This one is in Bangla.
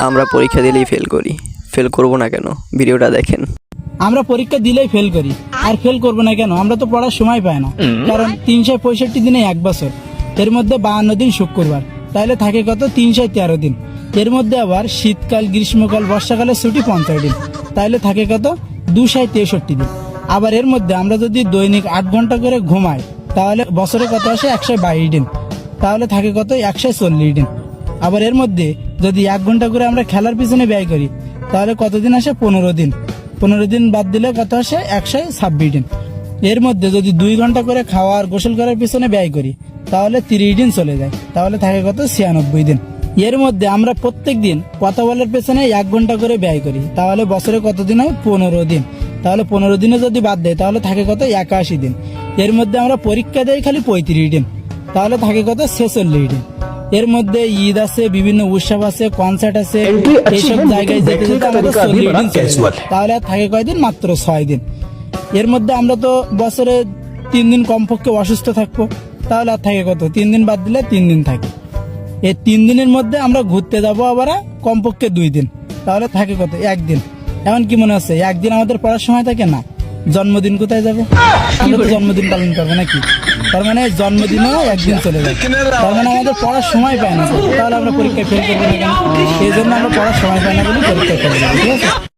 আমরা পরীক্ষা দিলেই ফেল করি। ফেল করব না কেন? ভিডিওটা দেখেন। আমরা পরীক্ষা দিলেই ফেল করি। আর ফেল করব না কেন? আমরা তো পড়ার সময় পাই না। কারণ তিনশো পঁয়ষট্টি দিনে এক বছর। এর মধ্যে বাহান্ন দিন শুক্রবার। তাহলে থাকে কত? তিনশো তেরো দিন। এর মধ্যে আবার শীতকাল গ্রীষ্মকাল বর্ষাকালে ছুটি পঞ্চাশ দিন। তাহলে থাকে কত? দুশায় তেষট্টি দিন। আবার এর মধ্যে আমরা যদি দৈনিক আট ঘণ্টা করে ঘুমাই তাহলে বছরে কত আসে? একশো বাইশ দিন। তাহলে থাকে কত? একশো চল্লিশ দিন। আবার এর মধ্যে যদি এক ঘণ্টা করে আমরা খেলার পিছনে ব্যয় করি, তাহলে কতদিন আসে? পনেরো দিন। পনেরো দিন বাদ দিলে কত আসে? একশো ছাব্বিশ দিন। এর মধ্যে যদি দুই ঘণ্টা করে খাওয়ার গোসল করার পিছনে ব্যয় করি, তাহলে তিরিশ দিন চলে যায়। তাহলে থাকে কত? ছিয়ানব্বই দিন। এর মধ্যে আমরা প্রত্যেক দিন কথা বলার পেছনে এক ঘণ্টা করে ব্যয় করি, তাহলে বছরে কতদিন হয়? পনেরো দিন। তাহলে পনেরো দিনে যদি বাদ দেয়, তাহলে থাকে কত? একাশি দিন। এর মধ্যে আমরা পরীক্ষা দেই খালি পঁয়ত্রিশ দিন। তাহলে থাকে কত? ছেচল্লিশ দিন। এর মধ্যে ঈদ আছে বিভিন্ন উৎসব আছে কনসার্ট আছে। এইসব জায়গায় যেতে যেতে আমাদের চল্লিশ দিন তাহলে থাকে কয়দিন? মাত্র ছয় দিন। এর মধ্যে আমরা তো বছরে তিন দিন কমপক্ষে অসুস্থ থাকব। তাহলে আর থাকে কত? তিন দিন বাদ দিলে তিন দিন থাকে। এই তিন দিনের মধ্যে আমরা ঘুরতে যাব আবার কমপক্ষে দুই দিন। তাহলে থাকে কত? একদিন। এমন কি মনে হচ্ছে একদিন আমাদের পড়ার সময় থাকে না। জন্মদিন কোথায় যাবে? আমরা তো জন্মদিন পালন করব নাকি? তার মানে জন্মদিনও একদিন চলে যাবে। তার মানে আমাদের পড়ার সময় পায় না। তাহলে আমরা পরীক্ষায় ফেল করব না কেন? এই জন্য আমরা পড়ার সময় পাই না বলে পরীক্ষায় ফেল করব ঠিক আছে?